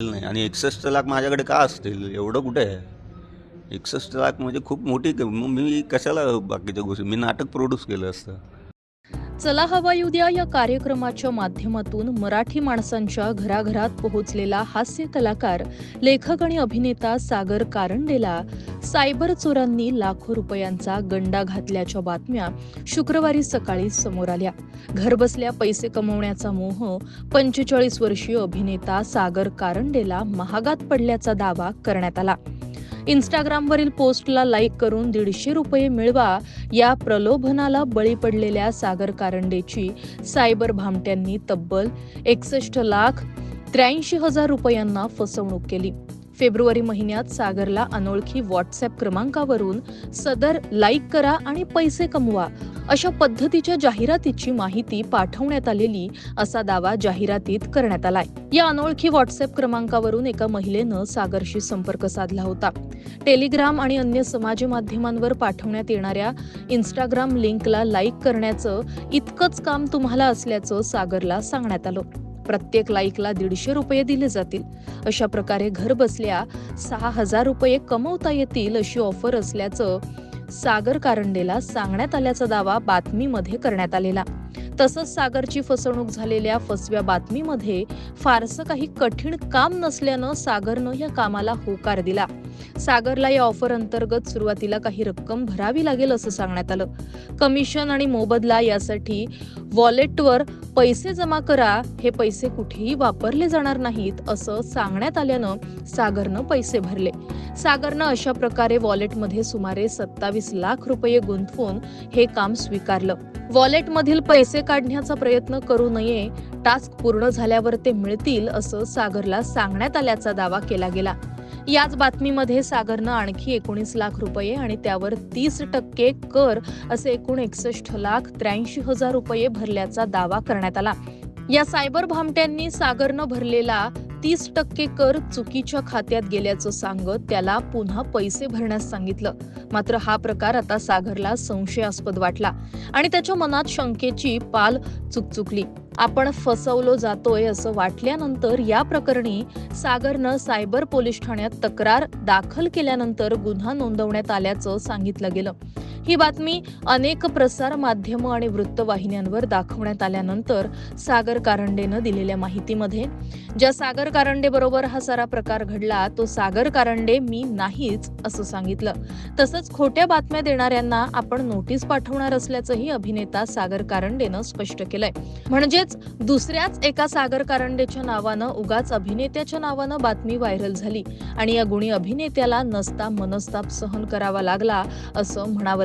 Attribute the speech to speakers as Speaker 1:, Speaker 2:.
Speaker 1: नाही. आणि एकसष्ट लाख माझ्याकडे का असतील? एवढं कुठे आहे? एकसष्ट लाख म्हणजे खूप मोठी मग मी कशाला बाकीच्या गोष्टी? मी नाटक प्रोड्यूस केलं असतं.
Speaker 2: चला हवा येऊ द्या या कार्यक्रमाच्या माध्यमातून मराठी माणसांच्या घराघरात पोहोचलेला हास्य कलाकार लेखक आणि अभिनेता सागर कारंडेला सायबर चोरांनी लाखो रुपयांचा गंडा घातल्याच्या बातम्या शुक्रवारी सकाळी समोर आल्या. घरबसल्या पैसे कमवण्याचा मोह पंचेचाळीस वर्षीय अभिनेता सागर कारंडेला महागात पडल्याचा दावा करण्यात आला. इंस्टाग्रामवरील पोस्टला लाईक करून दीडशे रुपये मिळवा या प्रलोभनाला बळी पडलेल्या सागर कारंडेची सायबर भामट्यांनी तब्बल एकसष्ट लाख त्र्याऐंशी हजार रुपयांना फसवणूक केली. फेब्रुवारी महिन्यात सागरला अनोळखी व्हॉट्सअप क्रमांकावरून सदर लाईक करा आणि पैसे कमवा अशा पद्धतीच्या जाहिरातीची माहिती पाठवण्यात आलेली असा दावा जाहिरातीत करण्यात आलाय. या अनोळखी व्हॉट्सअप क्रमांकावरून एका महिलेनं सागरशी संपर्क साधला होता. टेलिग्राम आणि अन्य समाज माध्यमांवर पाठवण्यात येणाऱ्या इंस्टाग्राम लिंकला लाईक करण्याचं इतकंच काम तुम्हाला असल्याचं सागरला सांगण्यात आलं. प्रत्येक लाईकला दीडशे रुपये दिले जातील. अशा प्रकारे घर बसल्या सहा हजार रुपये कमवता येतील अशी ऑफर असल्याचं सागर कारंडेला सांगण्यात आल्याचा दावा बातमीमध्ये करण्यात आलेला. तसंच सागरची फसवणूक झालेल्या फसव्या बातमीमध्ये फारसं काही कठीण काम नसल्यानं सागरनं या कामाला होकार दिला. सागरला या ऑफर अंतर्गत सुरुवातीला काही रक्कम भरावी लागेल असं सांगण्यात आलं. कमिशन आणि मोबदला यासाठी वॉलेटवर पैसे जमा करा हे पैसे कुठेही वापरले जाणार नाहीत असं सांगण्यात आल्यानं सागरनं पैसे भरले. सागरनं अशा प्रकारे वॉलेटमध्ये सुमारे सत्तावीस लाख रुपये गुंतवून हे काम स्वीकारलं. वॉलेटमधील पैसे काढण्याचा प्रयत्न करू नये टास्क पूर्ण झाल्यावर ते मिळतील असं सागरला सांगण्यात आल्याचा दावा केला गेला. याच बातमीमध्ये सागरनं आणखी एकोणीस लाख रुपये आणि त्यावर तीस टक्के कर असे एकूण एकसष्ट लाख त्र्याऐंशी हजार रुपये भरल्याचा दावा करण्यात आला. या सायबर भामट्यांनी सागरनं भरलेला तीस टक्के कर चुकीच्या खात्यात गेल्याचं सांगत त्याला पुन्हा पैसे भरण्यास सांगितलं. मात्र हा प्रकार आता सागरला संशयास्पद वाटला आणि त्याच्या मनात शंकेची पाल चुकचुकली. आपण फसवलो जातोय असं वाटल्यानंतर या प्रकरणी सागरनं सायबर पोलीस ठाण्यात तक्रार दाखल केल्यानंतर गुन्हा नोंदवण्यात आल्याचं सांगितलं गेलं. ही बातमी अनेक प्रसार माध्यमं आणि वृत्तवाहिन्यांवर दाखवण्यात आल्यानंतर सागर कारंडेनं दिलेल्या माहितीमध्ये ज्या सागर कारंडे बरोबर हा सारा प्रकार घडला तो सागर कारंडे मी नाहीच असं सांगितलं. तसंच खोट्या बातम्या देणाऱ्यांना आपण नोटीस पाठवणार असल्याचंही अभिनेता सागर कारंडेनं स्पष्ट केलंय. म्हणजेच दुसऱ्याच एका सागर कारंडेच्या नावानं उगाच अभिनेत्याच्या नावानं बातमी व्हायरल झाली आणि या गुणी अभिनेत्याला नसता मनस्ताप सहन करावा लागला असं म्हणावं